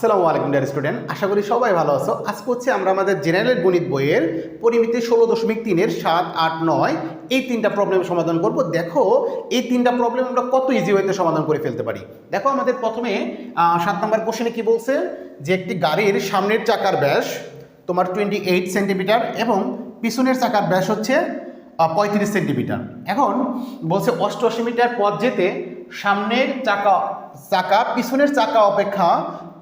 আসসালামু আলাইকুম dear student আশা করি সবাই ভালো আছো। আজকে হচ্ছে আমরা আমাদের জেনারেল গণিত বইয়ের পরিমিতি ষোলো দশমিক তিনের সাত, আট, নয়, এই তিনটা প্রবলেম সমাধান করব। দেখো, এই তিনটা প্রবলেম আমরা কত ইজি ওয়েতে সমাধান করে ফেলতে পারি। দেখো, আমাদের প্রথমে সাত নম্বর কোশ্চেনে কি বলছে? যে একটি গাড়ির সামনের চাকার ব্যাস তোমার টোয়েন্টি এইট সেন্টিমিটার এবং পিছনের চাকার ব্যাস হচ্ছে পঁয়ত্রিশ সেন্টিমিটার এখন বলছে অষ্টআশি মিটার পথ যেতে সামনের চাকা চাকা, পিছনের চাকা অপেক্ষা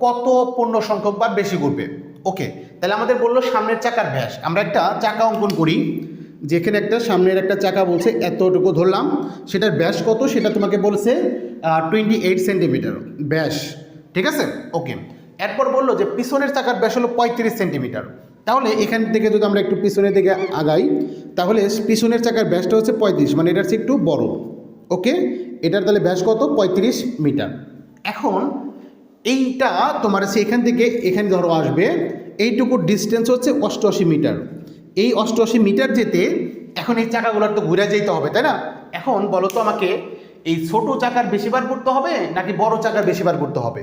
কত পূর্ণ সংখ্যকবার বেশি ঘুরবে? ওকে, তাহলে আমাদের বলল সামনের চাকার ব্যাস। আমরা একটা চাকা অঙ্কন করি, যেখানে একটা সামনের একটা চাকা বলছে, এতটুকু ধরলাম, সেটার ব্যাস কত? সেটা তোমাকে বলছে টোয়েন্টি এইট সেন্টিমিটার ব্যাস। ঠিক আছে? ওকে, এরপর বলল যে পিছনের চাকার ব্যাস হলো পঁয়ত্রিশ সেন্টিমিটার তাহলে এখান থেকে যদি আমরা একটু পিছনের দিকে আগাই, তাহলে পিছনের চাকার ব্যাসটা হচ্ছে পঁয়ত্রিশ মানে এটার চেয়ে একটু বড়। ওকে, এটার তাহলে ব্যাস কত? পঁয়ত্রিশ মিটার। এখন এইটা তোমার হচ্ছে এখান থেকে এখানে ধরো আসবে, এইটুকু ডিস্টেন্স হচ্ছে অষ্টআশি মিটার এই অষ্টআশি মিটার যেতে এখন এই চাকাগুলোর তো ঘুরে যেতে হবে, তাই না? এখন বলো তো আমাকে, এই ছোট চাকার বেশি বার ঘুরতে হবে নাকি বড় চাকার বেশি বার ঘুরতে হবে?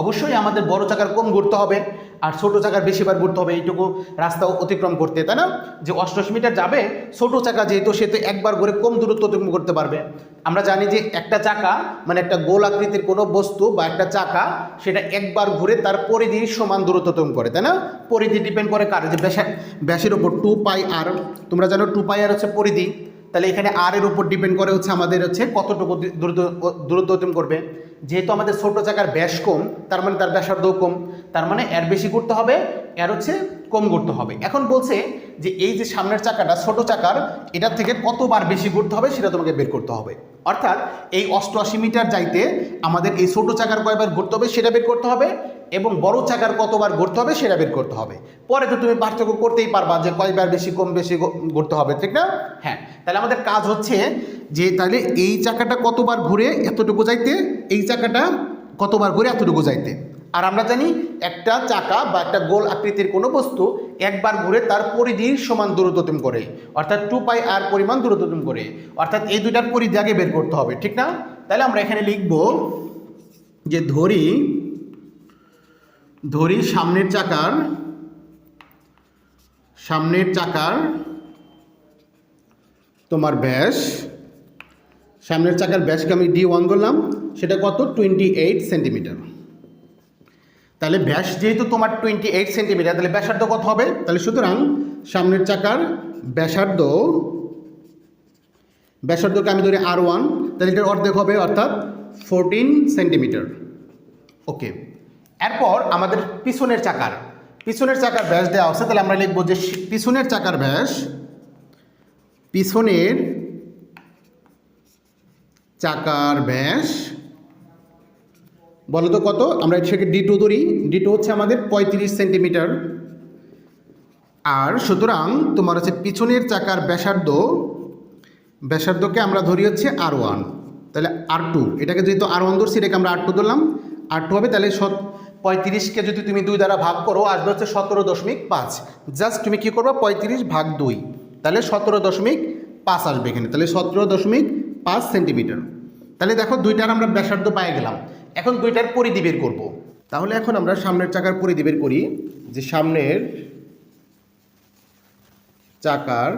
অবশ্যই আমাদের বড় চাকার কম ঘুরতে হবে। আর ছোট চাকার বেশিবার ঘুরতে হবে, এইটুকু রাস্তা অতিক্রম করতে, তাই না? যে অষ্টআশি মিটার যাবে, ছোট চাকা যেহেতু, সে তো একবার ঘুরে কম দূরত্ব অতিক্রম করতে পারবে। আমরা জানি যে একটা চাকা মানে একটা গোল আকৃতির কোনো বস্তু বা একটা চাকা, সেটা একবার ঘুরে তার পরিধির সমান দূরত্ব অতিক্রম করে, তাই না? পরিধি ডিপেন্ড করে কার? যে ব্যাসা ব্যাসের ওপর টু পাই আর তোমরা জানো টু পাই আর হচ্ছে পরিধি। তাহলে এখানে আর এর উপর ডিপেন্ড করে হচ্ছে আমাদের হচ্ছে কতটুকু দ্রুত দূরত্ব অতিক্রম করবে। যেহেতু আমাদের ছোট চাকার ব্যাস কম, তার মানে তার ব্যাসার্ধ কম, তার মানে এর বেশি করতে হবে, এর হচ্ছে কম করতে হবে। এখন বলছে যে এই যে সামনের চাকাটা, ছোট চাকার, এটার থেকে কতবার বেশি ঘুরতে হবে সেটা তোমাকে বের করতে হবে। অর্থাৎ এই অষ্টআশি মিটার যাইতে আমাদের এই ছোট চাকার কয়বার ঘুরতে হবে সেটা বের করতে হবে এবং বড় চাকার কতবার ঘুরতে হবে সেটা বের করতে হবে। পরে তো তুমি পার্থক্য করতেই পারবা যে কয়বার বেশি, কম বেশি ঘুরতে হবে, ঠিক না? হ্যাঁ তাহলে আমাদের কাজ হচ্ছে যে তাহলে এই চাকাটা কতবার ঘুরে এতটুকু যাইতে, এই চাকাটা কতবার ঘুরে এতটুকু যাইতে। আর আমরা জানি একটা চাকা বা একটা গোল আকৃতির কোনো বস্তু একবার ঘুরে তার পরিধির সমান দূরত্বতম করে, অর্থাৎ টু পাই আর পরিমাণ দূরত্বতম করে, অর্থাৎ এই দুইটার পরিধি আগে বের করতে হবে, ঠিক না? তাহলে আমরা এখানে লিখব যে ধরি ধরি সামনের চাকার সামনের চাকার তোমার ব্যাস, সামনের চাকার ব্যাসকে আমি ডি ওয়ান ধরলাম সেটা কত? টোয়েন্টি এইট সেন্টিমিটার তাহলে ব্যাস যেহেতু তোমার টোয়েন্টি এইট সেন্টিমিটার তাহলে ব্যাসার্ধ কত হবে? তাহলে সুতরাং সামনের চাকার ব্যাসার্ধ, ব্যাসার্ধকে আমি ধরি আর ওয়ান তাহলে এটার অর্ধেক হবে অর্থাৎ ফোরটিন সেন্টিমিটার ওকে এরপর আমাদের পিছনের চাকার পিছনের চাকার ব্যাস দেওয়া আছে তাহলে আমরা লিখব যে পিছনের চাকার ব্যাস, পিছনের চাকার ব্যাস বলো তো কত? আমরা সেটাকে ডি ধরি। ডি টু হচ্ছে আমাদের পঁয়ত্রিশ সেন্টিমিটার। আর সুতরাং তোমার হচ্ছে পিছনের চাকার ব্যাসার্ধ, ব্যাসার্ধকে আমরা ধরি হচ্ছে আর ওয়ান তাহলে আর টু এটাকে যেহেতু আর ওয়ান ধরছি, এটাকে আমরা আর টু ধরলাম। আর টু হবে, তাহলে সত পঁয়ত্রিশকে যদি তুমি দুই দ্বারা ভাগ করো, আসবে হচ্ছে সতেরো দশমিক পাঁচ। জাস্ট তুমি কী করবা? পঁয়ত্রিশ ভাগ দুই। তাহলে সতেরো দশমিক পাঁচ আসবে এখানে। তাহলে সতেরো দশমিক পাঁচ সেন্টিমিটার। তাহলে দেখো, দুইটার আমরা ব্যাসার্ধ পাই গেলাম। এখন দুইটার পরিধি বের করব। তাহলে এখন আমরা সামনের চাকার পরিধি বের করি, যে সামনের চাকার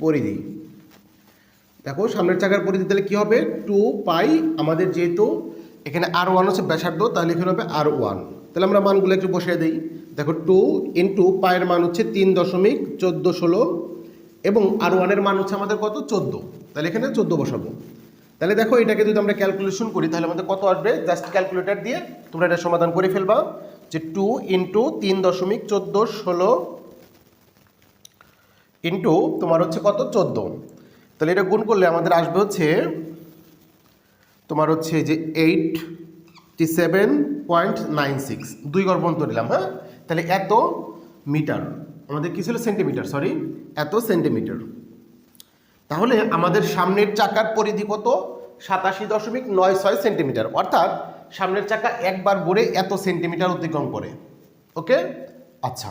পরিধি। দেখো, সামনের চাকার পরিধি তাহলে কী হবে? টু পাই, আমাদের যেহেতু এখানে আর ওয়ান হচ্ছে ব্যাসার্ধ, তাহলে এখানে হবে আর ওয়ান। তাহলে আমরা মানগুলো একটু বসিয়ে দিই। দেখো, টু ইন্টু পায়ের মান হচ্ছে তিন দশমিক চোদ্দ ষোলো এবং আর ওয়ানের মান হচ্ছে আমাদের কত? চোদ্দ। তাহলে এখানে চোদ্দ বসাবো। তাহলে দেখো এটাকে যদি আমরা ক্যালকুলেশন করি, তাহলে আমাদের কত আসবে? জাস্ট ক্যালকুলেটার দিয়ে তোমরা এটা সমাধান করে ফেলবা যে টু ইন্টু তিন দশমিক চোদ্দ ষোলো ইন্টু তোমার হচ্ছে কত? চোদ্দ। তাহলে এটা গুণ করলে আমাদের আসবে হচ্ছে, তোমার হচ্ছে যে eighty seven point nine six দুই গর্ভন্ত নিলাম হ্যাঁ? তাহলে এত মিটার। আমাদের কী ছিল? সেন্টিমিটার সরি এত সেন্টিমিটার। তাহলে আমাদের সামনের চাকার পরিধি কত? সাতাশি দশমিক নয় ছয় সেন্টিমিটার। অর্থাৎ সামনের চাকা একবার ঘুরে এত সেন্টিমিটার অতিক্রম করে। ওকে? আচ্ছা।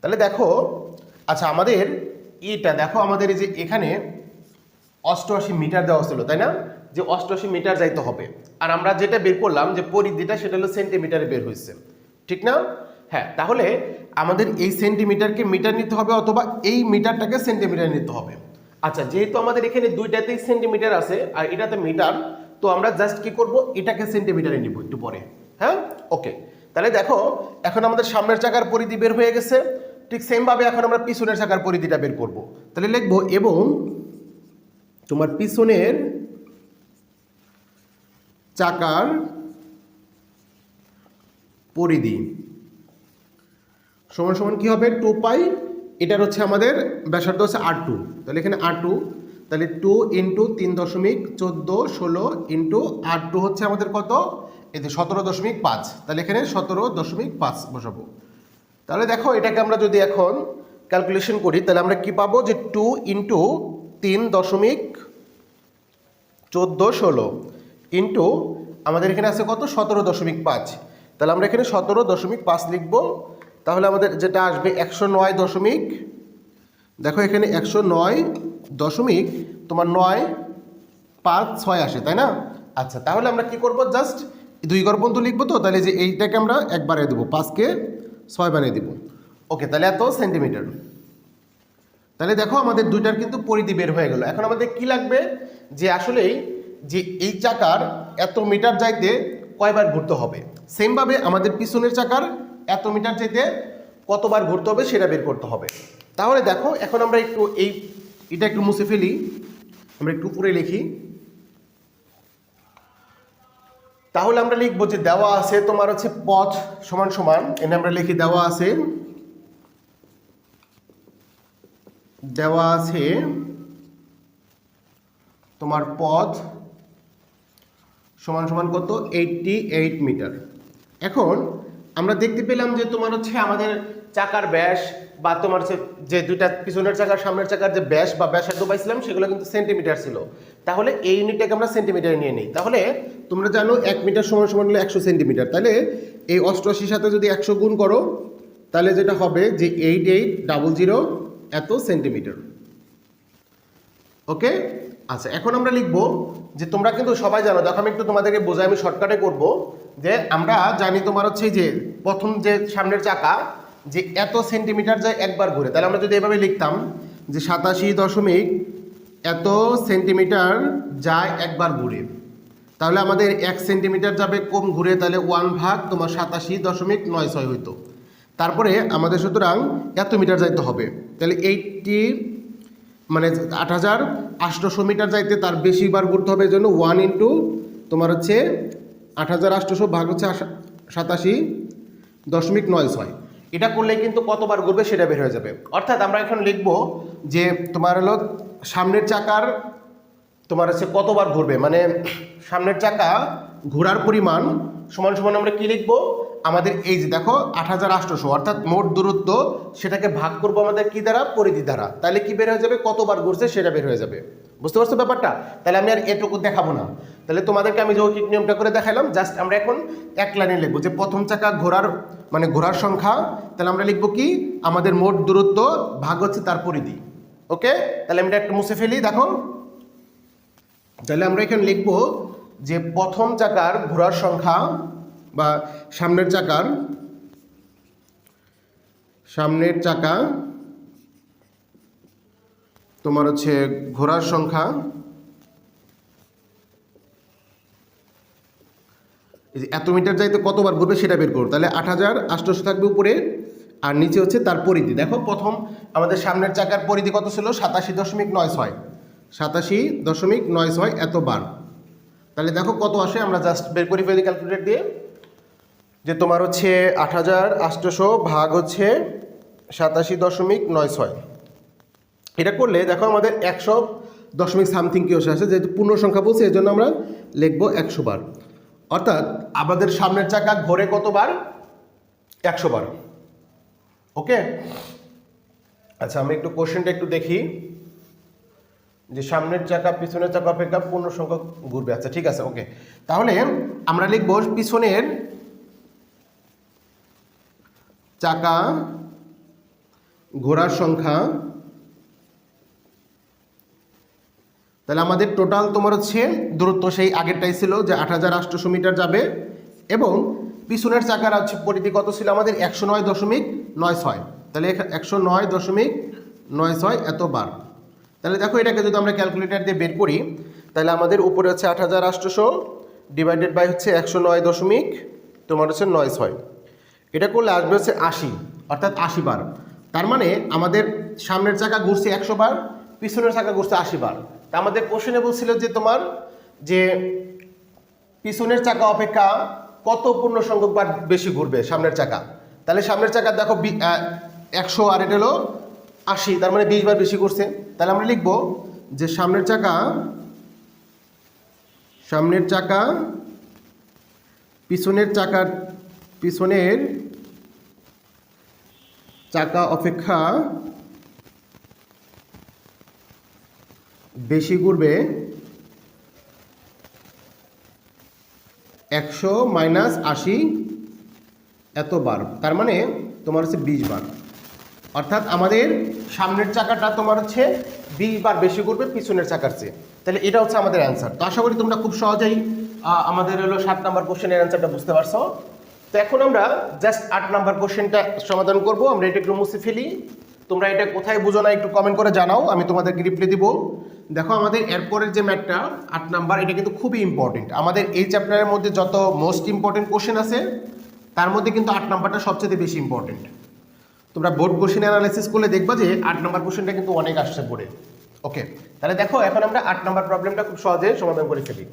তাহলে দেখো আচ্ছা আমাদের এটা দেখো, আমাদের এই যে এখানে অষ্টআশি মিটার দেওয়া ছিল, তাই না? যে অষ্টআশি মিটার যাইতে হবে। আর আমরা যেটা বের করলাম, যে পরিধিটা, সেটা হলো সেন্টিমিটারে বের হয়েছে। ঠিক না? হ্যাঁ তাহলে আমাদের এই সেন্টিমিটারকে মিটার নিতে হবে অথবা এই মিটারটাকে সেন্টিমিটার নিতে হবে। আচ্ছা যেহেতু আমাদের এখানে দুইটাতেই সেন্টিমিটার আছে আর এটাতে মিটার তো আমরা জাস্ট কি করব? এটাকে সেন্টিমিটারে নিব একটু পরে। হ্যাঁ? ওকে তাহলে দেখো, এখন আমাদের সামনের চাকার পরিধি বের হয়ে গেছে। ঠিক সেমভাবে এখন আমরা পিছনের চাকার পরিধিটা বের করব। তাহলে লিখব, এবং তোমার পিছনের চাকার পরিধি সমান সমান কি হবে? টু পাই এটার হচ্ছে আমাদের ব্যাসার্ধ হচ্ছে আর টু তাহলে এখানে আর টু তাহলে টু ইন্টু তিন দশমিক চোদ্দ ষোলো ইন্টু আর টু হচ্ছে আমাদের কত? এতে সতেরো দশমিক পাঁচ। তাহলে এখানে সতেরো দশমিক পাঁচ বসাবো। তাহলে দেখো এটাকে আমরা যদি এখন ক্যালকুলেশন করি, তাহলে আমরা কি পাবো? যে টু ইন্টু তিন দশমিক চোদ্দ ষোলো ইন্টু আমাদের এখানে আছে কত? সতেরো দশমিক পাঁচ। তাহলে আমরা এখানে সতেরো দশমিক পাঁচ লিখব। তাহলে আমাদের যেটা আসবে একশো নয় দশমিক, দেখো এখানে একশো নয় দশমিক, তোমার নয় পাঁচ ছয় আসে, তাই না? আচ্ছা তাহলে আমরা কি করব? জাস্ট দুই ঘর পর্যন্ত লিখব তো, তাহলে যে এইটাকে আমরা এক একবারে দেবো, পাঁচকে ছয় বানিয়ে দেবো। ওকে, তাহলে এত সেন্টিমিটার। তাহলে দেখো আমাদের দুইটার কিন্তু পরিধি বের হয়ে গেল। এখন আমাদের কি লাগবে? যে আসলেই যে এই চাকার এত মিটার যাইতে কয়বার ঘুরতে হবে? সেমভাবে আমাদের পিছনের চাকার এত মিটার যেতে কতবার ঘুরতে হবে সেটা বের করতে হবে। তাহলে দেখো, এখন আমরা একটু এই এটা একটু মুছে ফেলি। আমরা একটু উপরে লিখি। তাহলে আমরা লিখব যে দেওয়া আছে তোমার হচ্ছে পথ সমান সমান। এনে আমরা লিখি দেওয়া আছে। দেওয়া আছে তোমার পথ সমান সমান কত? এইটটি এইট মিটার এখন আমরা দেখতে পেলাম যে তোমার হচ্ছে আমাদের চাকার ব্যাস বা তোমার যে দুইটা পিছনের চাকার, সামনের চাকার যে ব্যাস বা ব্যাসার্ধ পাইছিলাম, সেগুলো কিন্তু সেন্টিমিটার ছিল। তাহলে এই ইউনিটটাকে আমরা সেন্টিমিটার নিয়ে নিই। তাহলে তোমরা জানো এক মিটার সমান সমান হলো একশো সেন্টিমিটার তাহলে এই অষ্টআশির সাথে যদি একশো গুণ করো, তাহলে যেটা হবে যে এইট এইট ডাবল জিরো এত সেন্টিমিটার ওকে আচ্ছা এখন আমরা লিখব যে তোমরা কিন্তু সবাই জানো, দেখো আমি একটু তোমাদেরকে বোঝাই, আমি শর্টকাটে করব যে আমরা জানি তোমার হচ্ছে যে প্রথম যে সামনের চাকা, যে এত সেন্টিমিটার যায় একবার ঘুরে। তাহলে আমরা যদি এভাবে লিখতাম যে সাতাশি দশমিক এত সেন্টিমিটার যায় একবার ঘুরে। তাহলে আমাদের এক সেন্টিমিটার যাবে কম ঘুরে, তাহলে ওয়ান ভাগ তোমার সাতাশি দশমিক নয় ছয় হইতো। তারপরে আমাদের সুতরাং এত মিটার যাইতে হবে। তাহলে এইটটি মানে আট হাজার আটশোশো মিটার যাইতে তার বেশি বার ঘুরতে হবে এই জন্য ওয়ান ইন্টু তোমার হচ্ছে আট হাজার আটশোশো ভাগ হচ্ছে সাতাশি দশমিক নয় ছয়। এটা করলে কিন্তু কতবার ঘুরবে সেটা বের হয়ে যাবে। অর্থাৎ আমরা এখন লিখব যে তোমার হলো সামনের চাকার তোমার হচ্ছে কতবার ঘুরবে। মানে সামনের চাকা ঘোরার পরিমাণ সমান সমান আমরা কী লিখব? আমাদের এই যে দেখো আট হাজার আটশোশো, অর্থাৎ মোট দূরত্ব সেটাকে ভাগ করব আমাদের কি দ্বারা? পরিধি দ্বারা। তাহলে কি বের হয়ে যাবে? কতবার ঘুরছে সেটা বের হয়ে যাবে। বুঝতে পারছ ব্যাপারটা? তাহলে আমি আর এটুকু দেখাবো না। তাহলে তোমাদেরকে আমি যৌক্তিক নিয়মটা করে দেখালাম জাস্ট আমরা এখন এক লাইনে লিখব যে প্রথম চাকা ঘোরার মানে ঘোরার সংখ্যা, তাহলে আমরা লিখব কি? আমাদের মোট দূরত্ব ভাগ হচ্ছে তার পরিধি। ওকে? তাহলে আমি এটা একটু মুছে ফেলি, দেখো। তাহলে আমরা এখানে লিখব যে প্রথম চাকার ঘোরার সংখ্যা বা সামনের চাকার, সামনের চাকা, তোমার হচ্ছে ঘোরার সংখ্যা এত মিটার যাইতে কতবার ঘুরবে সেটা বের করো। তাহলে আট হাজার আটশোশো থাকবে উপরে, আর নিচে হচ্ছে তার পরিধি। দেখো প্রথম আমাদের সামনের চাকার পরিধি কত ছিল? সাতাশি দশমিক নয় ছয়। সাতাশি দশমিক নয় ছয় এত বার তাহলে দেখো কত আসে, আমরা জাস্ট বের করি ফেলি ক্যালকুলেটর দিয়ে। যে তোমার হচ্ছে আট হাজার আটশোশো ভাগ হচ্ছে সাতাশি দশমিক নয় ছয়। এটা করলে দেখো আমাদের একশো দশমিক সামথিং কি আসে যেহেতু পূর্ণ সংখ্যা বলছে এই জন্য আমরা লিখব একশো বার। অর্থাৎ আমাদের সামনের চাকা ঘোরে কতবার? একশো বার। ওকে? আচ্ছা আমি একটু কোশ্চেনটা একটু দেখি। যে সামনের চাকা, পিছনের চাকা অপেক্ষা পূর্ণ সংখ্যক ঘুরবে। আচ্ছা ঠিক আছে, ওকে। তাহলে আমরা লিখব পিছনের চাকা ঘোরার সংখ্যা। তাহলে আমাদের টোটাল তোমার হচ্ছে দূরত্ব সেই আগেরটাই ছিল যে আট হাজার আটশোশো মিটার যাবে এবং পিছনের চাকার হচ্ছে পরিধি কত ছিল আমাদের একশো নয় দশমিক নয় ছয়। তাহলে একশো নয় দশমিক নয় ছয় এত বার। তাহলে দেখো এটাকে যদি আমরা ক্যালকুলেটার দিয়ে বের করি, তাহলে আমাদের উপরে হচ্ছে আট হাজার আটশোশো ডিভাইডেড বাই হচ্ছে একশো নয় দশমিক তোমার হচ্ছে নয় ছয়। এটা করলে আসবে হচ্ছে আশি, অর্থাৎ আশি বার। তার মানে আমাদের সামনের চাকা ঘুরছে একশো বার, পিছনের চাকা ঘুরছে আশি বার। তা আমাদের কোশ্চেনে বলছিল যে তোমার যে পিছনের চাকা অপেক্ষা কত পূর্ণ সংখ্যক বার বেশি ঘুরবে সামনের চাকা? তাহলে সামনের চাকা দেখো একশো আর এটা হলো আশি, তার মানে বিশ বার বেশি ঘুরছে। তাহলে আমরা লিখব যে সামনের চাকা সামনের চাকা, পিছনের চাকার, পিছনের চাকা অপেক্ষা বেশি ঘুরবে একশো মাইনাস আশি এত বার। তার মানে তোমার হচ্ছে বিশ বার। অর্থাৎ আমাদের সামনের চাকাটা তোমার হচ্ছে বিশ বার বেশি করবে পিছনের চাকার চেয়ে। তাহলে এটা হচ্ছে আমাদের অ্যান্সার তো আশা করি তোমরা খুব সহজেই আমাদের হলো সাত নাম্বার কোশ্চেনের অ্যান্সারটা বুঝতে পারছ। তো এখন আমরা জাস্ট আট নাম্বার কোশ্চেনটা সমাধান করব। আমরা এটা একটু মুছে ফেলি। তোমরা এটা কোথায় বুঝো না একটু কমেন্ট করে জানাও। আমি তোমাদেরকে রিপ্লাই দিব। দেখো, আমাদের এরপরের যে ম্যাটটা আট নাম্বার, এটা কিন্তু খুবই ইম্পর্টেন্ট আমাদের এই চ্যাপ্টারের মধ্যে যত মোস্ট ইম্পর্টেন্ট কোশ্চেন আছে, তার মধ্যে কিন্তু আট নাম্বারটা সবচেয়ে বেশি ইম্পর্টেন্ট তোমরা বোর্ড কোশ্চেন অ্যানালাইসিস করলে দেখবা যে আট নাম্বার কোশ্চেনটা কিন্তু অনেক আসছে বোর্ডে। ওকে তাহলে দেখো, এখন আমরা আট নাম্বার প্রবলেমটা খুব সহজে সমাধান করে ফেলি।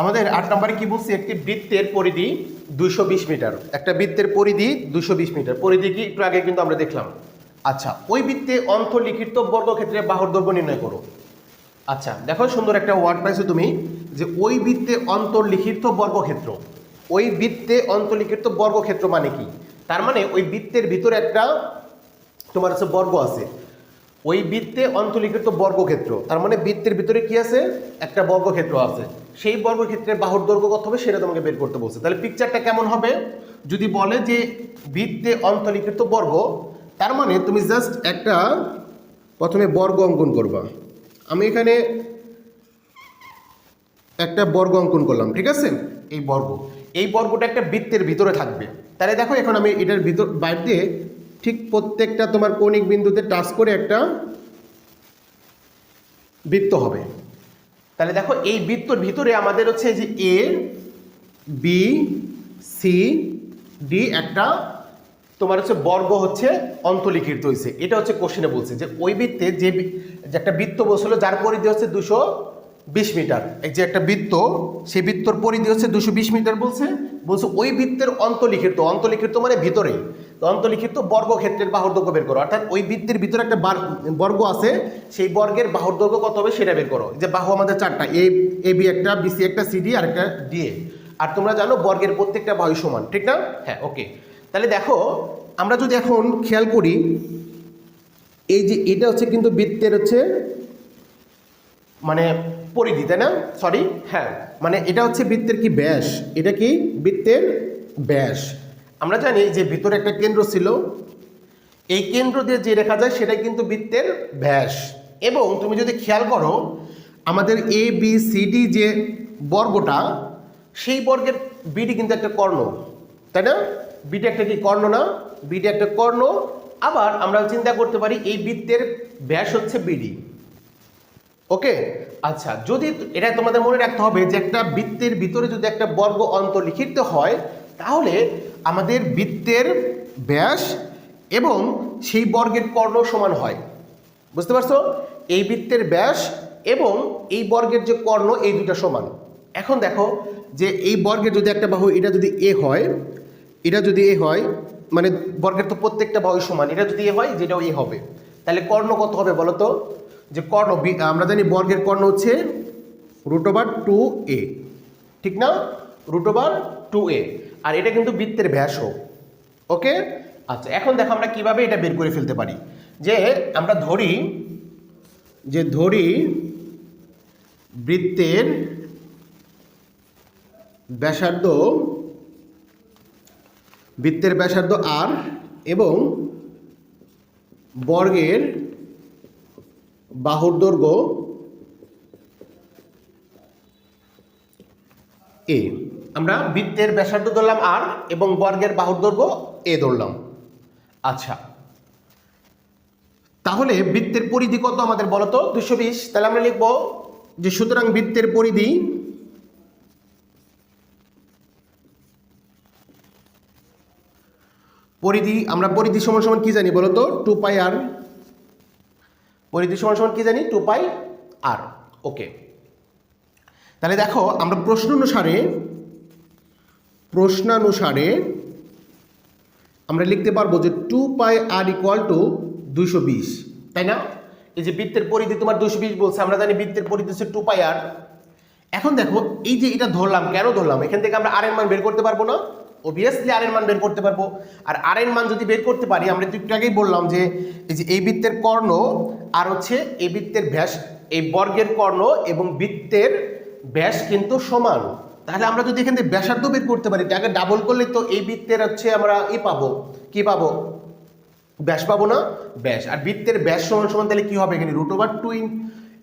আমাদের আট নম্বরে কি বলছি? একটি বৃত্তের পরিধি বিশ মিটার। একটা বৃত্তের পরিধি বিশ মিটার। পরিধি কি? একটু আগে কিন্তু আমরা দেখলাম। আচ্ছা ওই বৃত্তে অন্তর্লিখিত বর্গক্ষেত্রে বাহুর দৈর্ঘ্য নির্ণয় করো। আচ্ছা দেখো সুন্দর একটা ওয়ার্ড পাইছো তুমি, যে ওই বৃত্তে অন্তর্লিখিত বর্গক্ষেত্র, ওই বৃত্তে অন্তর্লিখিত বর্গক্ষেত্র মানে কি? তার মানে ওই বৃত্তের ভিতরে একটা তোমার হচ্ছে বর্গ আছে। ওই বৃত্তে অন্তর্লিখিত বর্গক্ষেত্র। তার মানে বৃত্তের ভিতরে কি আছে? একটা বর্গক্ষেত্র আছে। সেই বর্গক্ষেত্রের বাহুর দৈর্ঘ্য কত হবে সেটা তোমাকে বের করতে বলছে। তাহলে পিকচারটা কেমন হবে? যদি বলে যে বৃত্তে অন্তলিখিত বর্গ, তার মানে তুমি জাস্ট একটা প্রথমে বর্গ অঙ্কন করবা। আমি এখানে একটা বর্গ অঙ্কন করলাম, ঠিক আছে? এই বর্গ। এই বর্গটা একটা বৃত্তের ভিতরে থাকবে। তাহলে দেখো এখন আমি এটার ভিতর, বাইর দিয়ে ঠিক প্রত্যেকটা তোমার কৌণিক বিন্দুতে টাচ করে একটা বৃত্ত হবে। তাহলে দেখো এই বৃত্তর ভিতরে আমাদের হচ্ছে যে এ বি সি ডি একটা তোমার হচ্ছে বর্গ হচ্ছে অন্তলিখিত হয়েছে এটা হচ্ছে কোশ্চেনে বলছে যে ওই বৃত্তে যে একটা বৃত্ত বসল যার পরিধি হচ্ছে দুশো বিশ মিটার। এই যে একটা বৃত্ত, সেই বৃত্তর পরিধি হচ্ছে দুশো বিশ মিটার বলছে। বলছে, ওই বৃত্তের অন্তলিখিত অন্তলিখিত মানে ভিতরে। তো অন্তলিখিত বর্গক্ষেত্রের বাহুর দৈর্ঘ্য বের করো। অর্থাৎ ওই বৃত্তের ভিতরে একটা বার- বর্গ আছে, সেই বর্গের বাহুর দৈর্ঘ্য কত হবে সেটা বের করো। যে বাহু আমাদের চারটা, এ এ, বি একটা বিসি একটা সিডি আর একটা ডিএ আর তোমরা জানো বর্গের প্রত্যেকটা বাহু সমান, ঠিক না? হ্যাঁ ওকে। তাহলে দেখো, আমরা যদি এখন খেয়াল করি, এই যে এটা হচ্ছে কিন্তু বৃত্তের হচ্ছে মানে পরিধি তাই না? সরি হ্যাঁ। মানে এটা হচ্ছে বৃত্তের কি ব্যাস? এটা কি বৃত্তের ব্যাস? আমরা জানি যে ভিতরে একটা কেন্দ্র ছিল। এই কেন্দ্র দিয়ে যে রেখা যায়, সেটাই কিন্তু বৃত্তের ব্যাস। এবং তুমি যদি খেয়াল করো, আমাদের এ বি সি ডি যে বর্গটা, সেই বর্গের বিডি কিন্তু একটা কর্ণ, তাই না? বিডি একটা কি কর্ণ না? বিডি একটা কর্ণ। আবার আমরা চিন্তা করতে পারি, এই বৃত্তের ব্যাস হচ্ছে বিডি ওকে? আচ্ছা যদি এটা তোমাদের মনে রাখতে হবে যে একটা বৃত্তের ভিতরে যদি একটা বর্গ অন্তর্লিখিত হয়, তাহলে আমাদের বৃত্তের ব্যাস এবং সেই বর্গের কর্ণ সমান হয়। বুঝতে পারছ? এই বৃত্তের ব্যাস এবং এই বর্গের যে কর্ণ, এই দুটা সমান। এখন দেখো যে এই বর্গের যদি একটা বাহু, এটা যদি এ হয়, এটা যদি এ হয় মানে বর্গের তো প্রত্যেকটা বাহু সমান, এটা যদি এ হয়, যেটাও এ হবে। তাহলে কর্ণ কত হবে বলো তো? যে কর্ণ আমরা জানি বর্গের কর্ণ হচ্ছে রুট ওভার টু এ ঠিক না? রুট ওভার টু এ আর এটা কিন্তু বৃত্তের ব্যাসও ওকে আচ্ছা এখন দেখো আমরা কীভাবে এটা বের করে ফেলতে পারি। যে আমরা ধরি, যে ধরি বৃত্তের ব্যাসার্ধ বৃত্তের ব্যাসার্ধ আর এবং বর্গের বাহুর দৈর্ঘ্য এ আমরা বৃত্তের ব্যাসার্ধ ধরলাম আর এবং বর্গের বাহুর দৈর্ঘ্য এ ধরলাম। আচ্ছা। তাহলে বৃত্তের পরিধি কত আমাদের বলতো দুশো বিশ। তাহলে আমরা লিখব যে সুতরাং বৃত্তের পরিধি পরিধি, আমরা পরিধি সমান সমান কি জানি বলতো টু পাই আর পরিধি সমান সমান কি জানি? টু পাই আর ওকে তাহলে দেখো, আমরা প্রশ্ন অনুসারে প্রশ্নানুসারে আমরা লিখতে পারব যে two pi r equal to দুইশো বিশ, তাই না? এই যে বৃত্তের পরিধি তোমার দুশো বিশ বলছে, আমরা জানি বৃত্তের পরিধি হচ্ছে টু পাই আর এখন দেখো, এই যে এটা ধরলাম, কেন ধরলাম? এখান থেকে আমরা আর এর মান বের করতে পারব না? অবভিয়াসলি আর এর মান বের করতে পারব। আর আর এর মান যদি বের করতে পারি, আমরা একটু আগেই বললাম যে, এই যে এই বৃত্তের কর্ণ, আর হচ্ছে এই বৃত্তের ব্যাস, এই বর্গের কর্ণ এবং বৃত্তের ব্যাস কিন্তু সমান। তাহলে আমরা যদি এখান থেকে ব্যাসার্ধ বের করতে পারি তাকে ডাবল করলে তো এই বৃত্তের হচ্ছে আমরা ই পাবো। কি পাবো? ব্যাস পাবো না? ব্যাস। আর বৃত্তের ব্যাস সমান সমান তাহলে কি হবে এখানে? Root over two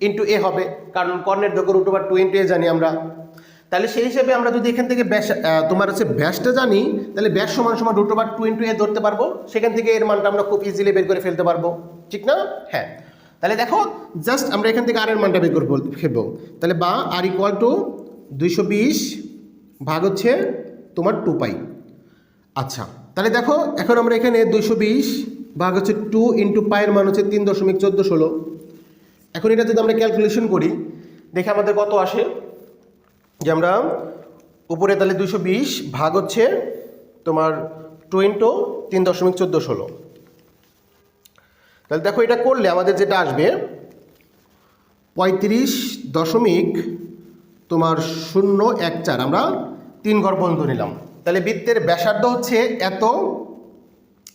into A হবে। কারণ কর্ণের দৈর্ঘ্য root over two into A জানি আমরা। তাহলে সেই হিসেবে আমরা যদি এখান থেকে ব্যাস তোমার হচ্ছে ব্যাসটা জানি, তাহলে ব্যাস সমান সমান root over two into A ধরতে পারব। সেখান থেকে এর মানটা আমরা খুব ইজিলি বের করে ফেলতে পারব। ঠিক না? হ্যাঁ। তাহলে দেখো জাস্ট আমরা এখান থেকে আর এর মানটা বের করব, ফেলব। তাহলে বা আর ইকুয়াল টু দুইশো বিশ ভাগ হচ্ছে তোমার টু পাই আচ্ছা তাহলে দেখো, এখন আমরা এখানে দুইশো বিশ ভাগ হচ্ছে টু ইন্টু পায়ের মান হচ্ছে তিন দশমিক চোদ্দ ষোলো। এখন এটা যদি আমরা ক্যালকুলেশন করি, দেখে আমাদের কত আসে? যে আমরা উপরে তাহলে দুশো বিশ, ভাগ হচ্ছে তোমার টোয়েন্টো তিন দশমিক চোদ্দ ষোলো। তাহলে দেখো এটা করলে আমাদের যেটা আসবে, পঁয়ত্রিশ দশমিক তোমার শূন্য এক চার, আমরা তিন ঘর পর্যন্ত নিলাম। তাহলে বৃত্তের ব্যাসার্ধ হচ্ছে এত,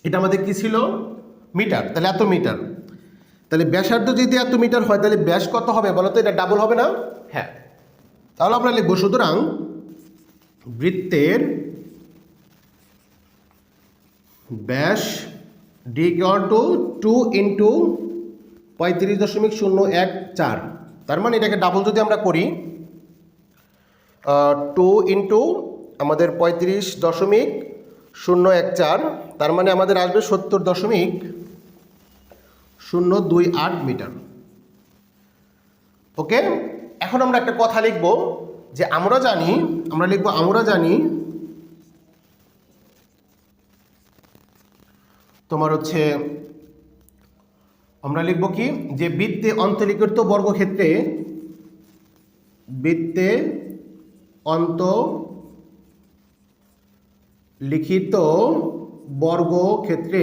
এটা আমাদের কি ছিল? মিটার, তাহলে এত মিটার। তাহলে ব্যাসার্ধ যদি এত মিটার হয়, তাহলে ব্যাস কত হবে বলো তো? এটা ডাবল হবে না? হ্যাঁ। তাহলে আমরা লিখব, সুতরাং বৃত্তের ব্যাস ডি টু টু ইন্টু পঁয়ত্রিশ দশমিক শূন্য এক চার। তার মানে এটাকে ডাবল যদি আমরা করি টু ইন্টু আমাদের পঁয়ত্রিশ দশমিক শূন্য এক চার, তার মানে আমাদের আসবে সত্তর দশমিক শূন্য দুই আট মিটার। ওকে? এখন আমরা একটা কথা লিখব যে আমরা জানি, আমরা লিখব আমরা জানি, তোমার হচ্ছে, আমরা লিখব কি? যে বৃত্তে অন্তলিখিত বর্গক্ষেত্রে, বৃত্তে অন্ত লিখিত বর্গক্ষেত্রে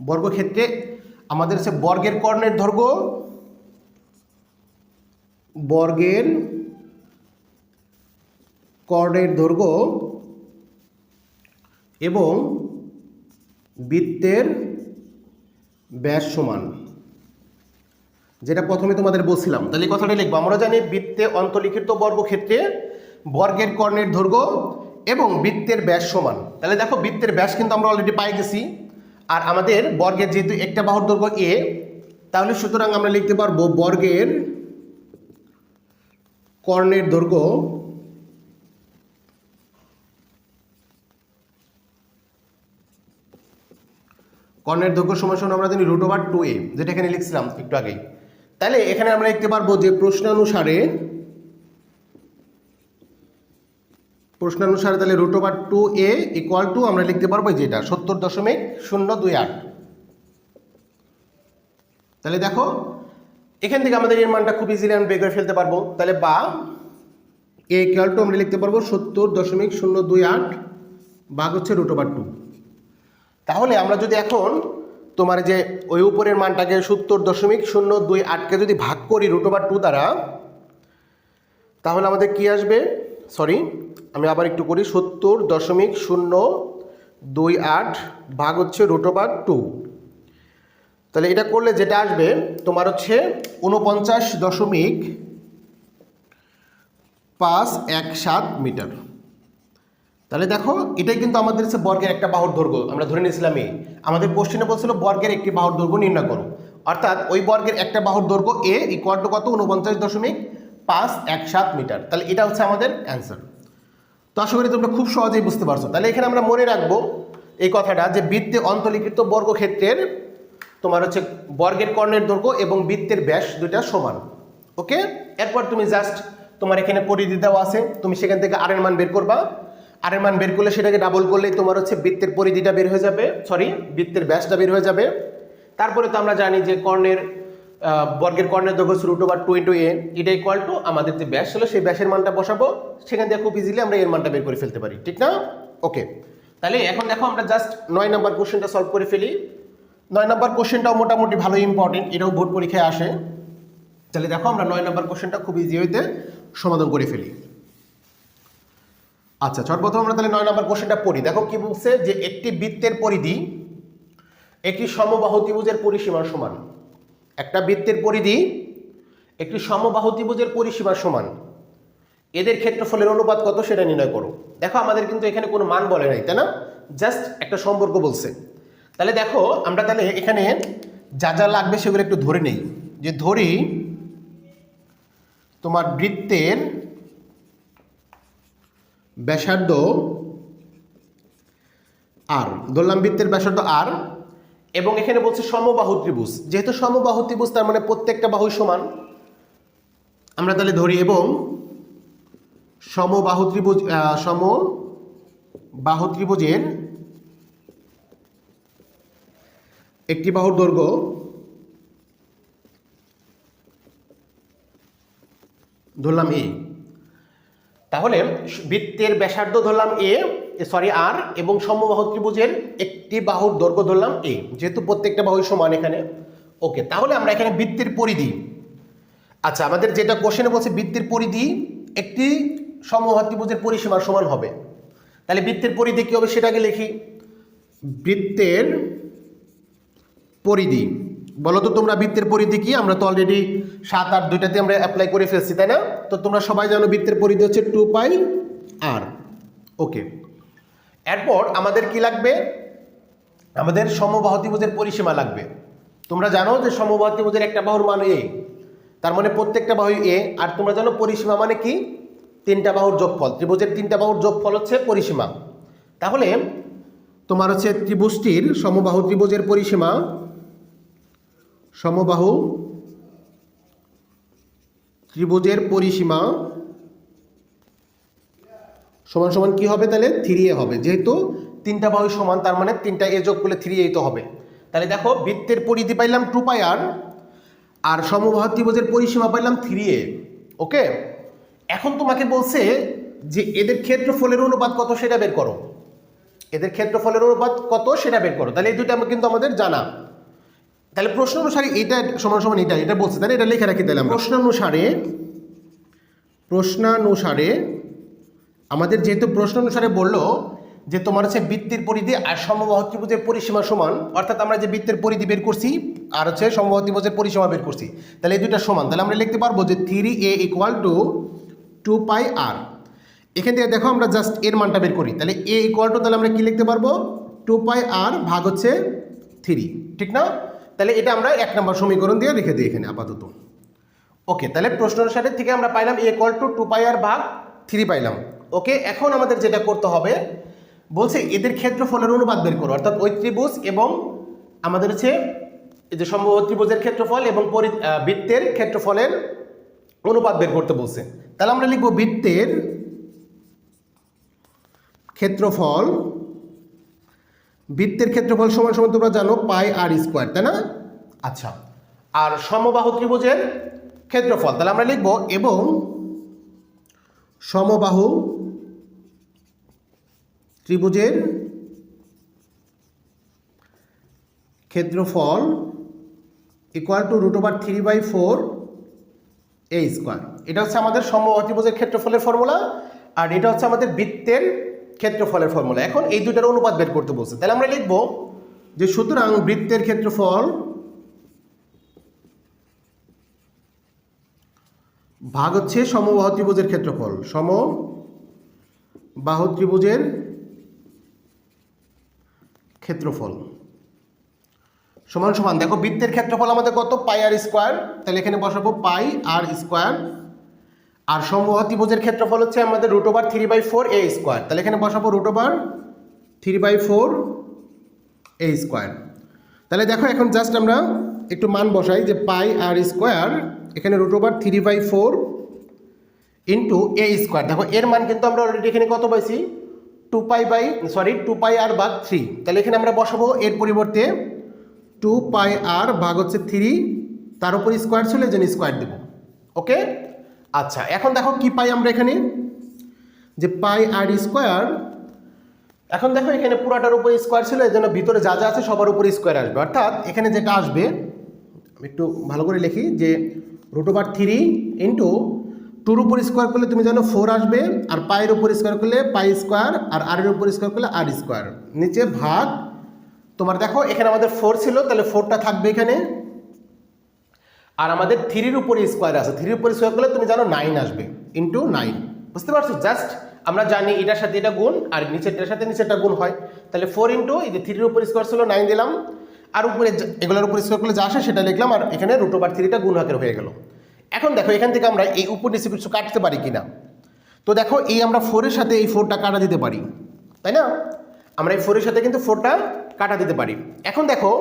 বর্গক্ষেত্রে আমাদের হচ্ছে বর্গের কর্ণের দৈর্ঘ্য বর্গের কর্ণের দৈর্ঘ্য এবং বৃত্তের ব্যাস সমান। যেটা প্রথমে তোমাদের বলছিলাম। তাহলে কথাটা লিখব। আমরা জানি বৃত্তে অন্তলিখিত বর্গক্ষেত্রে বর্গের কর্ণের দৈর্ঘ্য এবং বৃত্তের ব্যাস সমান। তাহলে দেখো বৃত্তের ব্যাস কিন্তু আমরা অলরেডি পাই গেছি। আর আমাদের বর্গের যেহেতু একটা বাহুর দৈর্ঘ্য এ, তাহলে সুতরাং আমরা লিখতে পারব বর্গের কর্ণের দৈর্ঘ্য কর্ণের দৈর্ঘ্য সমান সমান আমরা জানি রুট ওভার টু এ যেটা এখানে লিখছিলাম একটু আগেই। তাহলে এখানে আমরা লিখতে পারব যে প্রশ্নানুসারে প্রশ্নানুসারে তাহলে root over two A equal to আমরা লিখতে পারব যেটা সত্তর দশমিক শূন্য দুই আট। তাহলে দেখো এখান থেকে আমাদের এর মানটা খুব ইজিলি আমি বের করে ফেলতে পারব। তাহলে বা এ ইকুয়াল টু আমরা লিখতে পারব সত্তর দশমিক শূন্য দুই আট ভাগ হচ্ছে রুট ওভার টু তাহলে আমরা যদি এখন তোমার যে ওই উপরের মানটাকে সত্তর দশমিক শূন্য দুই আটকে যদি ভাগ করি রুট ওভার টু দ্বারা, তাহলে আমাদের কি আসবে? সরি আমি আবার একটু করি, সত্তর দশমিক শূন্য দুই আট ভাগ হচ্ছে রুট ওভার টু তাহলে এটা করলে যেটা আসবে, তোমার হচ্ছে উনপঞ্চাশ দশমিক পাঁচ এক সাত মিটার। তাহলে দেখো, এটাই কিন্তু আমাদের হচ্ছে বর্গের একটা বাহুর দৈর্ঘ্য। আমরা ধরে নিয়েছিলাম এই আমাদের কোশ্চেনে বলছিল বর্গের একটি বাহুর দৈর্ঘ্য নির্ণয় করো। অর্থাৎ ওই বর্গের একটা বাহুর দৈর্ঘ্য এ ইকুয়াল টু কত? উনপঞ্চাশ দশমিক পাঁচ এক সাত মিটার। তাহলে এটা হচ্ছে আমাদের অ্যান্সার তো আশা করি তোমরা খুব সহজেই বুঝতে পারছ। তাহলে এখানে আমরা মনে রাখব এই কথাটা যে বৃত্তে অন্তর্লিখিত বর্গক্ষেত্রের তোমার হচ্ছে বর্গের কর্ণের দৈর্ঘ্য এবং বৃত্তের ব্যাস দুইটা সমান। ওকে? এরপর তুমি জাস্ট তোমার এখানে পরিধি দেওয়া আছে। তুমি সেখান থেকে আরের মান বের করবা। আরের মান বের করলে সেটাকে ডাবল করলেই তোমার হচ্ছে বৃত্তের পরিধিটা বের হয়ে যাবে। সরি বৃত্তের ব্যাসটা বের হয়ে যাবে। তারপরে তো আমরা জানি যে কর্ণের বর্গের কর্ণের দৈর্ঘ্য root over two into A এটা ইকুয়াল টু আমাদের যে ব্যাস ছিল সেই ব্যাসের মানটা বসাবো। সেখান থেকে খুব ইজিলি আমরা এর মানটা বের করে ফেলতে পারি। ঠিক না? ওকে তাহলে এখন দেখো আমরা জাস্ট নয় নাম্বার কোশ্চেনটা সলভ করে ফেলি। নয় নম্বর কোশ্চেনটাও মোটামুটি ভালো ইম্পর্টেন্ট এটাও বোর্ড পরীক্ষায় আসে। তাহলে দেখো আমরা নয় নম্বর কোশ্চেনটা খুব ইজি হইতে সমাধান করে ফেলি। আচ্ছা সর্বপ্রথম আমরা তাহলে নয় নম্বর কোশ্চেনটা পড়ি। দেখো কি বলছে যে একটি বৃত্তের পরিধি একটি সমবাহু ত্রিভুজের পরিসীমার সমান। একটা বৃত্তের পরিধি একটি সমবাহু ত্রিভুজের পরিসীমার সমান। এদের ক্ষেত্রফলের অনুপাত কত সেটা নির্ণয় করো। দেখো আমাদের কিন্তু এখানে কোনো মান বলে নাই, তাই না? জাস্ট একটা সম্পর্ক বলছে। তাহলে দেখো আমরা তাহলে এখানে যা যা লাগবে সেগুলো একটু ধরে নেই। যে ধরি তোমার বৃত্তের ব্যাসার্ধ আর ধরলাম বৃত্তের ব্যাসার্ধ আর এবং এখানে বলছে সমবাহু ত্রিভুজ। যেহেতু সমবাহু ত্রিভুজ তার মানে প্রত্যেকটা বাহু সমান। আমরা তাহলে ধরি এবং সমবাহু ত্রিভুজ আহ, সম বাহু ত্রিভুজের একটি বাহুর দৈর্ঘ্য ধরলাম এ তাহলে বৃত্তের ব্যাসার্ধ ধরলাম এ সরি আর এবং সমবাহু ত্রিভুজের একটি বাহুর দৈর্ঘ্য ধরলাম এ যেহেতু প্রত্যেকটা বাহু সমান এখানে। ওকে তাহলে আমরা এখানে বৃত্তের পরিধি। আচ্ছা আমাদের যেটা কোশ্চেনে বলছে, বৃত্তের পরিধি একটি সমবাহু ত্রিভুজের পরিসীমার সমান হবে। তাহলে বৃত্তের পরিধি কী হবে সেটাকে লিখি। বৃত্তের পরিধি। বলো তো তোমরা বৃত্তের পরিধি কি? আমরা তো অলরেডি সাত, আট, দুইটাতে আমরা অ্যাপ্লাই করে ফেলছি, তাই না? তো তোমরা সবাই জানো বৃত্তের পরিধি হচ্ছে টু পাই আর ওকে এরপর আমাদের কি লাগবে? আমাদের সমবাহু ত্রিভুজের পরিসীমা লাগবে। তোমরা জানো যে সমবাহু ত্রিভুজের একটা বাহুর মান এ তার মানে প্রত্যেকটা বাহু এ আর তোমরা জানো পরিসীমা মানে কি? তিনটা বাহুর যোগফল। ত্রিভুজের তিনটা বাহুর যোগফল হচ্ছে পরিসীমা। তাহলে তোমার হচ্ছে ত্রিভুজটির সমবাহু ত্রিভুজের পরিসীমা সমবাহু ত্রিভুজের পরিসীমা সমান সমান কি হবে তাহলে? থ্রি এ হবে। যেহেতু তিনটা বাহু সমান, তার মানে তিনটা এ যোগ করলে থ্রি এই তো হবে। তাহলে দেখো, বৃত্তের পরিধি পাইলাম টু পাই আর আর সমবাহু ত্রিভুজের পরিসীমা পাইলাম থ্রি এ ওকে? এখন তোমাকে বলছে যে এদের ক্ষেত্রফলের অনুপাত কত সেটা বের করো। এদের ক্ষেত্রফলের অনুপাত কত সেটা বের করো। তাহলে এই আমরা কিন্তু আমাদের জানা। তাহলে প্রশ্ন অনুসারে এটা সমান সমান এটা এটা বলছে, তাহলে এটা লিখে রাখি তাহলে আমরা। প্রশ্নানুসারে প্রশ্নানুসারে আমাদের যেহেতু প্রশ্ন অনুসারে বলল যে তোমার হচ্ছে বৃত্তের পরিধি আর সমবাহু ত্রিভুজের পরিসীমা সমান, অর্থাৎ আমরা যে বৃত্তের পরিধি বের করছি আর হচ্ছে সমবাহু ত্রিভুজের পরিসীমা বের করছি, তাহলে এই দুইটা সমান। তাহলে আমরা লিখতে পারব যে three A equal to two pi r এখান থেকে দেখো আমরা জাস্ট এর মানটা বের করি, তাহলে এ ইকুয়াল টু তাহলে আমরা কি লিখতে পারব? টু পাই আর ভাগ হচ্ছে থ্রি ঠিক না? তাহলে এটা আমরা এক নম্বর সমীকরণ দিয়ে রেখে দিই এখানে আপাতত। ওকে, তাহলে প্রশ্ন অনুসারে থেকে আমরা পাইলাম A equal two two pi r ভাগ থ্রি পাইলাম। ওকে, এখন আমাদের যেটা করতে হবে, বলছে এদের ক্ষেত্রফলের অনুপাত বের করো, অর্থাৎ ওই ত্রিভুজ এবং আমাদের হচ্ছে এই যে সম্ভব ত্রিভুজের ক্ষেত্রফল এবং বৃত্তের ক্ষেত্রফলের অনুপাত বের করতে বলছে। তাহলে আমরা লিখব বৃত্তের ক্ষেত্রফল বৃত্তের ক্ষেত্রফল সমান সমান তোমরা জানো, পাই আর স্কোয়ার, তাই না? আচ্ছা আর সমবাহু ত্রিভুজের ক্ষেত্রফল, তাহলে আমরা লিখব এবং সমবাহু ত্রিভুজের ক্ষেত্রফল equal to root over three by four A square এটা হচ্ছে আমাদের সমবাহু ত্রিভুজের ক্ষেত্রফলের ফর্মুলা আর এটা হচ্ছে আমাদের বৃত্তের ক্ষেত্রফলের ফর্মুলা। এখন এই দুটার অনুপাত বের করতে বলছে। তাহলে আমরা লিখব যে সুতরাং বৃত্তের ক্ষেত্রফল ভাগ হচ্ছে সমবাহু ত্রিভুজের ক্ষেত্রফল। সম বাহু ত্রিভুজের ক্ষেত্রফল। সমান সমান। দেখো, বৃত্তের ক্ষেত্রফল আমাদের কত? Pi r square. তাহলে এখানে বসাবো পাই আর স্কোয়ার আর সমবাহু ত্রিভুজের ক্ষেত্রফল হচ্ছে আমাদের root over three by four A square তাহলে এখানে বসাবো root over three by four A square তাহলে দেখো এখন জাস্ট আমরা একটু মান বসাই যে পাই আর স্কোয়ার এখানে root over three by four into A square দেখো এর মান কিন্তু আমরা অলরেডি এখানে কত পাইছি? Two pi by sorry two pi r ভাগ থ্রি তাহলে এখানে আমরা বসাবো এর পরিবর্তে টু পাই আর ভাগ হচ্ছে থ্রি তার উপর স্কোয়ার ছিল, এই জন্য স্কোয়ার দেবো। ওকে আচ্ছা এখন দেখো কি পাই আমরা এখানে? যে পাই আর স্কোয়ার, এখন দেখো এখানে পুরাটার উপর স্কোয়ার ছিল এই জন্য ভিতরে যা যা আছে সবার উপর স্কোয়ার আসবে। অর্থাৎ এখানে যেটা আসবে, আমি একটু ভালো করে লিখি, যে রুট ওভার থ্রি ইন্টু টুর উপর স্কোয়ার করলে তুমি জানো ফোর আসবে, আর পায়ের উপর স্কোয়ার করলে পাই স্কোয়ার, আর আর এর উপর স্কোয়ার করলে আর স্কোয়ার। নিচে ভাগ, তোমার দেখো এখানে আমাদের ফোর ছিল, তাহলে ফোরটা থাকবে এখানে। আর আমাদের থ্রির উপরে স্কোয়ার আছে। থ্রির উপরে স্কোয়ার করলে তুমি জানো নাইন আসবে ইন্টু নাইন বুঝতে পারছ? জাস্ট আমরা জানি এটার সাথে এটা গুণ আর নিচেরটার সাথে নিচেরটা গুণ হয়। তাহলে ফোর ইন্টু এই যে থ্রির উপর স্কোয়ার ছিল নাইন দিলাম। আর উপরে এগুলোর উপর স্কোয়ার করলে যা আসে সেটা লিখলাম আর এখানে রুট ওভার থ্রিটা গুণ হাকের হয়ে গেল। এখন দেখো, এখান থেকে আমরা এই উপর নিচে কিছু কাটতে পারি কিনা। তো দেখো, এই আমরা ফোরের সাথে এই ফোরটা কাটা দিতে পারি। তাই না? আমরা এই ফোরের সাথে কিন্তু ফোরটা কাটা দিতে পারি। এখন দেখো,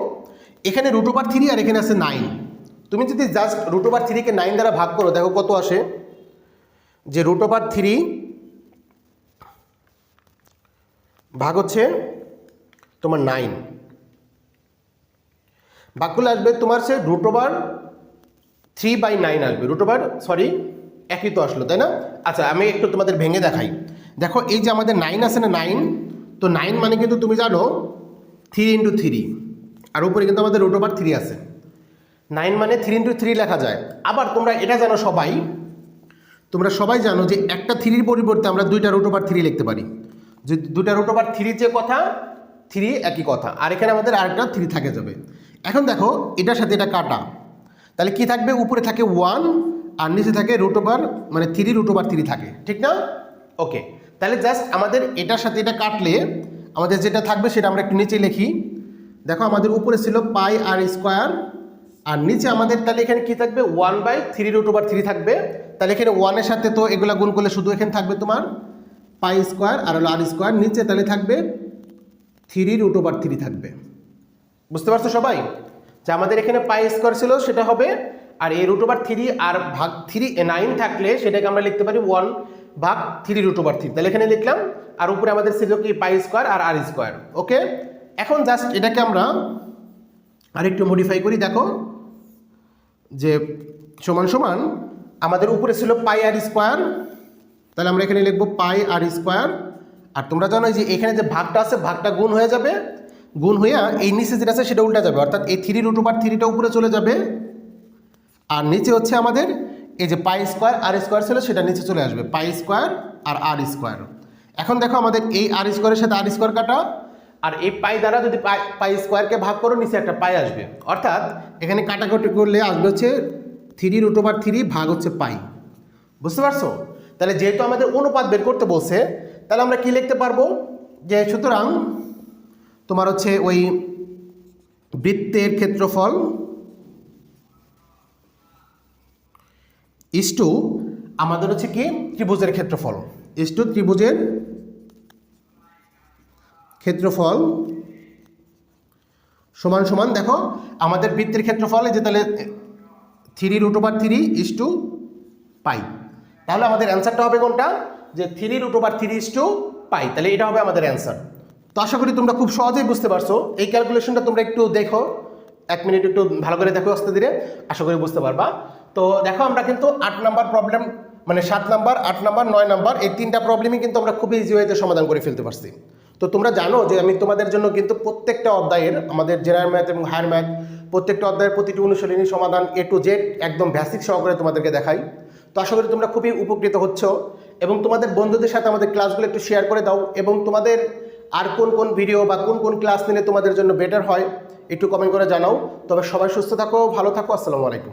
এখানে রুট ওভার থ্রি আর এখানে আছে নাইন তুমি যদি জাস্ট রুট ওভার থ্রিকে নাইন দ্বারা ভাগ করো, দেখো কত আসে? যে রুট ওভার থ্রি ভাগ হচ্ছে তোমার নাইন ভাগগুলো আসবে তোমার সে root over three by nine আসবে। রুট ওভার সরি একই তো আসলো, তাই না? আচ্ছা আমি একটু তোমাদের ভেঙে দেখাই। দেখো, এই যে আমাদের নাইন আছে না নাইন তো নাইন মানে কিন্তু তুমি জানো থ্রি ইন্টু থ্রি আর উপরে কিন্তু আমাদের রুট ওভার থ্রি আছে। নাইন মানে থ্রি ইন্টু থ্রি লেখা যায়। আবার তোমরা এটা জানো সবাই, তোমরা সবাই জানো যে একটা থ্রির পরিবর্তে আমরা দুইটা রুট ওভার থ্রি লিখতে পারি। যে দুইটা রুট ওভার থ্রির যে কথা থ্রি একই কথা। আর এখানে আমাদের আরেকটা থ্রি থাকে যাবে। এখন দেখো, এটার সাথে এটা কাটা। তাহলে কি থাকবে? উপরে থাকে ওয়ান আর নিচে থাকে রুট ওভার মানে থ্রি রুট ওভার থ্রি থাকে। ঠিক না? ওকে তাহলে জাস্ট আমাদের এটার সাথে এটা কাটলে, আমাদের যেটা থাকবে সেটা আমরা একটু নিচে লিখি। দেখো, আমাদের উপরে ছিল পাই আর স্কোয়ার আর নিচে আমাদের তাহলে এখানে কি থাকবে? One by three root over three থাকবে। তাহলে এখানে ওয়ানের সাথে তো এগুলা গুণ করলে শুধু এখানে থাকবে তোমার পাই স্কোয়ার আর হলো আর স্কোয়ার নিচে তাহলে থাকবে থ্রি রুট ওভার থ্রি থাকবে। বুঝতে পারছ সবাই? যে আমাদের এখানে পাই স্কোয়ার ছিল, সেটা হবে আর এই রুট ওভার থ্রি আর ভাগ থ্রি নাইন থাকলে সেটাকে আমরা লিখতে পারি ওয়ান ভাগ থ্রি রুট ওভার থ্রি তাহলে এখানে লিখলাম, আর উপরে আমাদের ছিল কি? পাই square r r square okay এখন জাস্ট এটাকে আমরা আরেকটু মডিফাই করি, দেখো। যে সমান সমান আমাদের উপরে ছিল পাই আর স্কোয়ার, তাহলে আমরা এখানে লিখব পাই আর স্কোয়ার। আর তোমরা জানো যে এখানে যে ভাগটা আছে, ভাগটা গুণ হয়ে যাবে। গুণ হয়ে এই নিচে যেটা আছে, সেটা উল্টা যাবে। অর্থাৎ এই থ্রি রুট ওভার থ্রিটা উপরে চলে যাবে। আর নিচে হচ্ছে আমাদের এই যে পাই স্কোয়ার, আর স্কোয়ার ছিল, সেটা নিচে চলে আসবে। Pi square r r square. এখন দেখো আমাদের এই আর স্কোয়ারের সাথে আর স্কোয়ার কাটা। আর এই পাই দ্বারা যদি পাই পাই স্কোয়ারকে ভাগ করো, নিচে একটা পাই আসবে। অর্থাৎ এখানে কাটাকাটি করলে আসবে হচ্ছে থ্রি রুট ওভার থ্রি ভাগ হচ্ছে পাই। বুঝতে পারছ? তাহলে যেহেতু আমাদের অনুপাত বের করতে বলছে, তাহলে আমরা কি লিখতে পারব? যে সুতরাং তোমার হচ্ছে ওই বৃত্তের ক্ষেত্রফল ইস টু আমাদের হচ্ছে কি? ত্রিভুজের ক্ষেত্রফল। ইস টু ত্রিভুজের ক্ষেত্রফল সমান সমান, দেখো, আমাদের বৃত্তের ক্ষেত্রফল যে তাহলে three root over three is two pi তাহলে আমাদের অ্যান্সারটা হবে কোনটা? যে three root over three is two pi তাহলে এটা হবে আমাদের অ্যান্সার তো আশা করি তোমরা খুব সহজেই বুঝতে পারছ। এই ক্যালকুলেশনটা তোমরা একটু দেখো। এক মিনিট একটু ভালো করে দেখো আস্তে ধীরে। আশা করি বুঝতে পারবা। তো দেখো, আমরা কিন্তু আট নাম্বার প্রবলেম মানে সাত নাম্বার আট নাম্বার নয় নাম্বার এই তিনটা প্রবলেমই কিন্তু আমরা খুবই ইজি ওয়েতে সমাধান করে ফেলতে পারছি। তো তোমরা জানো যে আমি তোমাদের জন্য কিন্তু প্রত্যেকটা অধ্যায়ের, আমাদের জেনারেল ম্যাথ এবং হায়ার ম্যাথ, প্রত্যেকটা অধ্যায়ের প্রতিটি অনুশীলনী সমাধান এ টু জেড একদম বেসিক সহকারে তোমাদেরকে দেখাই। তো আশা করি তোমরা খুবই উপকৃত হচ্ছ এবং তোমাদের বন্ধুদের সাথে আমাদের ক্লাসগুলো একটু শেয়ার করে দাও এবং তোমাদের আর কোন কোন ভিডিও বা কোন কোন ক্লাস নিলে তোমাদের জন্য বেটার হয়, একটু কমেন্ট করে জানাও। তবে সবাই সুস্থ থাকো, ভালো থাকো, আসসালামু আলাইকুম।